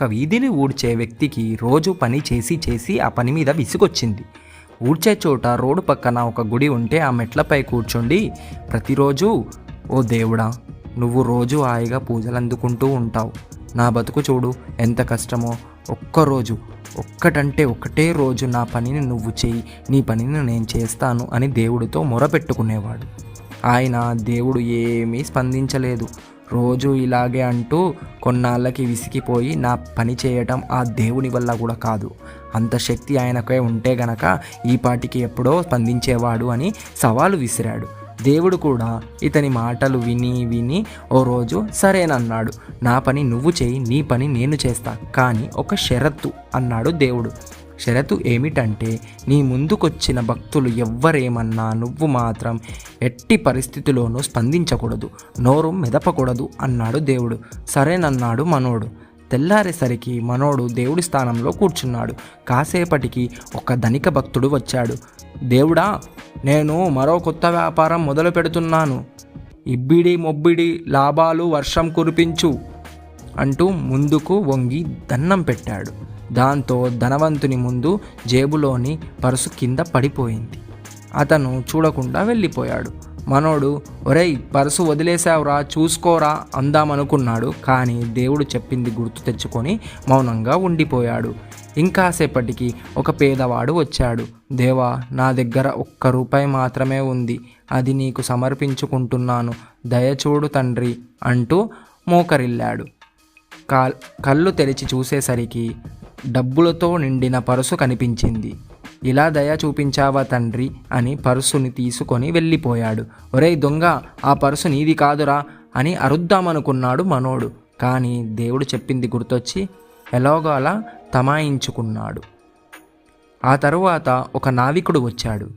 ఒక వీధిని ఊడ్చే వ్యక్తికి రోజు పని చేసి చేసి ఆ పని మీద విసుగొచ్చింది. ఊడ్చే చోట రోడ్డు పక్కన ఒక గుడి ఉంటే ఆ మెట్లపై కూర్చుండి ప్రతిరోజు ఓ దేవుడా నువ్వు రోజు హాయిగా పూజలు అందుకుంటూ ఉంటావు. నా బతుకు చూడు ఎంత కష్టమో. ఒక్కరోజు ఒక్కటంటే ఒకటే రోజు నా పనిని నువ్వు చేయి నీ పనిని నేను చేస్తాను అని దేవుడితో మొరపెట్టుకునేవాడు. ఆయన దేవుడు ఏమీ స్పందించలేదు. రోజు ఇలాగే అంటూ కొన్నాళ్ళకి విసిగిపోయి నా పని చేయటం ఆ దేవుని వల్ల కూడా కాదు. అంత శక్తి ఆయనకే ఉంటే గనక ఈ పాటికి ఎప్పుడో స్పందించేవాడు అని సవాలు విసిరాడు. దేవుడు కూడా ఇతని మాటలు విని విని ఓ రోజు సరేనన్నాడు. నా పని నువ్వు చేయి నీ పని నేను చేస్తా కానీ ఒక షరత్తు అన్నాడు దేవుడు. షరతు ఏమిటంటే నీ ముందుకొచ్చిన భక్తులు ఎవ్వరేమన్నా నువ్వు మాత్రం ఎట్టి పరిస్థితిలోనూ స్పందించకూడదు నోరు మెదపకూడదు అన్నాడు దేవుడు. సరేనన్నాడు మనోడు. తెల్లారేసరికి మనోడు దేవుడి స్థానంలో కూర్చున్నాడు. కాసేపటికి ఒక ధనిక భక్తుడు వచ్చాడు. దేవుడా నేను మరో కొత్త వ్యాపారం మొదలు పెడుతున్నాను. ఇబ్బిడి మొబ్బిడి లాభాలు వర్షం కురిపించు అంటూ ముందుకు వంగి దన్నం పెట్టాడు. దాంతో ధనవంతుని ముందు జేబులోని పర్సు కింద పడిపోయింది. అతను చూడకుండా వెళ్ళిపోయాడు. మనోడు ఒరేయ్ పర్సు వదిలేసావురా చూసుకోరా అందామనుకున్నాడు. కానీ దేవుడు చెప్పింది గుర్తు తెచ్చుకొని మౌనంగా ఉండిపోయాడు. ఇంకాసేపటికి ఒక పేదవాడు వచ్చాడు. దేవా నా దగ్గర ఒక్క రూపాయి మాత్రమే ఉంది. అది నీకు సమర్పించుకుంటున్నాను. దయచూడు తండ్రి అంటూ మోకరిల్లాడు. కాల్ కళ్ళు తెరిచి చూసేసరికి డబ్బులతో నిండిన పరుసు కనిపించింది. ఇలా దయ చూపించావా తండ్రి అని పరుసుని తీసుకొని వెళ్ళిపోయాడు. ఒరేయ్ దొంగ ఆ పరుసు నీది కాదురా అని అరుద్దామనుకున్నాడు మనోడు. కానీ దేవుడు చెప్పింది గుర్తొచ్చి ఎలాగో అలా తమాయించుకున్నాడు. ఆ తరువాత ఒక నావికుడు వచ్చాడు.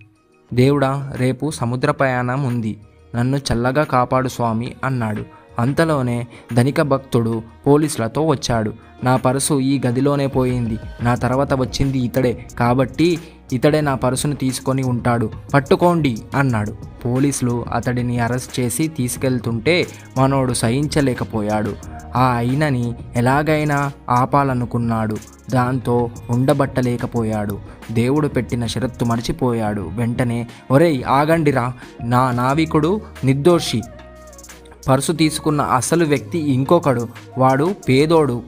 దేవుడా రేపు సముద్ర ప్రయాణం ఉంది. నన్ను చల్లగా కాపాడు స్వామి అన్నాడు. అంతలోనే ధనిక భక్తుడు పోలీసులతో వచ్చాడు. నా పర్సు ఈ గదిలోనే పోయింది. నా తర్వాత వచ్చింది ఇతడే. కాబట్టి ఇతడే నా పర్సును తీసుకొని ఉంటాడు. పట్టుకోండి అన్నాడు. పోలీసులు అతడిని అరెస్ట్ చేసి తీసుకెళ్తుంటే మనోడు సహించలేకపోయాడు. ఆ అయినని ఎలాగైనా ఆపాలనుకున్నాడు. దాంతో ఉండబట్టలేకపోయాడు. దేవుడు పెట్టిన షరత్తు మర్చిపోయాడు. వెంటనే ఒరేయ్ ఆగండిరా. నా నావికుడు నిర్దోషి. పర్సు తీసుకున్న అసలు వ్యక్తి ఇంకొకడు వాడు పేదోడు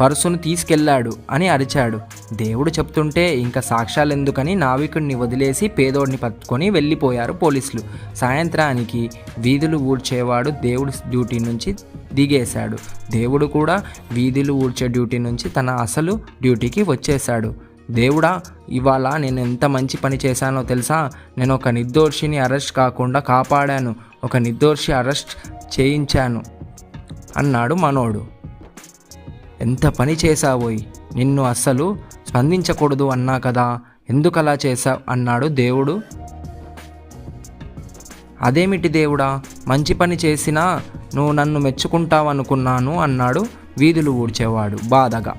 పర్సును తీసుకెళ్ళాడు అని అరిచాడు. దేవుడు చెప్తుంటే ఇంకా సాక్ష్యాలు ఎందుకని నావికుడిని వదిలేసి పేదోడిని పట్టుకొని వెళ్ళిపోయారు పోలీసులు. సాయంత్రానికి వీధులు ఊడ్చేవాడు దేవుడి డ్యూటీ నుంచి దిగేశాడు. దేవుడు కూడా వీధులు ఊడ్చే డ్యూటీ నుంచి తన అసలు డ్యూటీకి వచ్చేశాడు. దేవుడా ఇవాళ నేను ఎంత మంచి పని చేశానో తెలుసా? నేను ఒక నిర్దోషిని అరెస్ట్ కాకుండా కాపాడాను. ఒక నిర్దోషి అరెస్ట్ చేయించాను. అన్నాడు మనోడు. ఎంత పని చేశావోయ్ నిన్ను అస్సలు స్పందించకూడదు అన్నా కదా. ఎందుకలా చేశావు? అన్నాడు దేవుడు. అదేమిటి దేవుడా? మంచి పని చేసినా నువ్వు నన్ను మెచ్చుకుంటావనుకున్నాను అన్నాడు వీధులు ఊడ్చేవాడు బాధగా.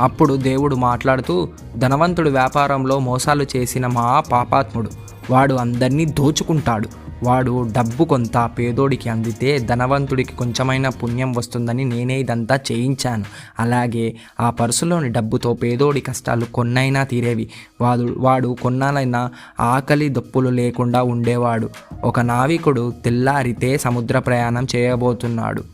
అప్పుడు దేవుడు మాట్లాడుతూ ధనవంతుడు వ్యాపారంలో మోసాలు చేసిన మా పాపాత్ముడు. వాడు అందరినీ దోచుకుంటాడు. వాడు డబ్బు కొంత పేదోడికి అందితే ధనవంతుడికి కొంచెమైనా పుణ్యం వస్తుందని నేనే ఇదంతా చేయించాను. అలాగే ఆ పర్సులోని డబ్బుతో పేదోడి కష్టాలు కొన్నైనా తీరేవి. వాడు వాడు కొన్నాలైనా ఆకలి దప్పులు లేకుండా ఉండేవాడు. ఒక నావికుడు తెల్లారితే సముద్ర ప్రయాణం చేయబోతున్నాడు.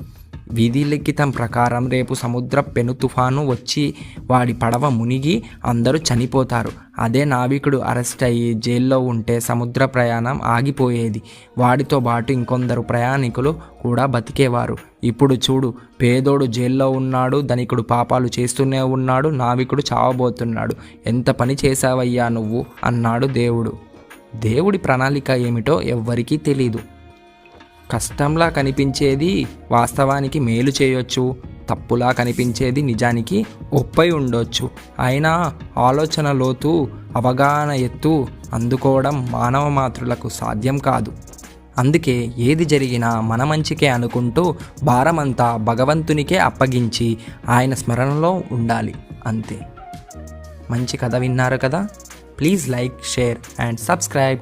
విధి లిఖితం ప్రకారం రేపు సముద్ర పెను తుఫాను వచ్చి వాడి పడవ మునిగి అందరూ చనిపోతారు. అదే నావికుడు అరెస్ట్ అయ్యి జైల్లో ఉంటే సముద్ర ప్రయాణం ఆగిపోయేది. వాడితో పాటు ఇంకొందరు ప్రయాణికులు కూడా బతికేవారు. ఇప్పుడు చూడు పేదోడు జైల్లో ఉన్నాడు ధనికుడు పాపాలు చేస్తూనే ఉన్నాడు నావికుడు చావబోతున్నాడు. ఎంత పని చేశావయ్యా నువ్వు? అన్నాడు దేవుడు. దేవుడి ప్రణాళిక ఏమిటో ఎవ్వరికీ తెలీదు. కష్టంలా కనిపించేది వాస్తవానికి మేలు చేయొచ్చు తప్పులా కనిపించేది నిజానికి ఒప్పై ఉండొచ్చు. అయినా ఆలోచన లోతు అవగాహన ఎత్తు అందుకోవడం మానవ మాతృలకు సాధ్యం కాదు. అందుకే ఏది జరిగినా మన మంచికే అనుకుంటూ భారమంతా భగవంతునికే అప్పగించి ఆయన స్మరణలో ఉండాలి. అంతే. మంచి కథ విన్నారు కదా? Please like share and subscribe.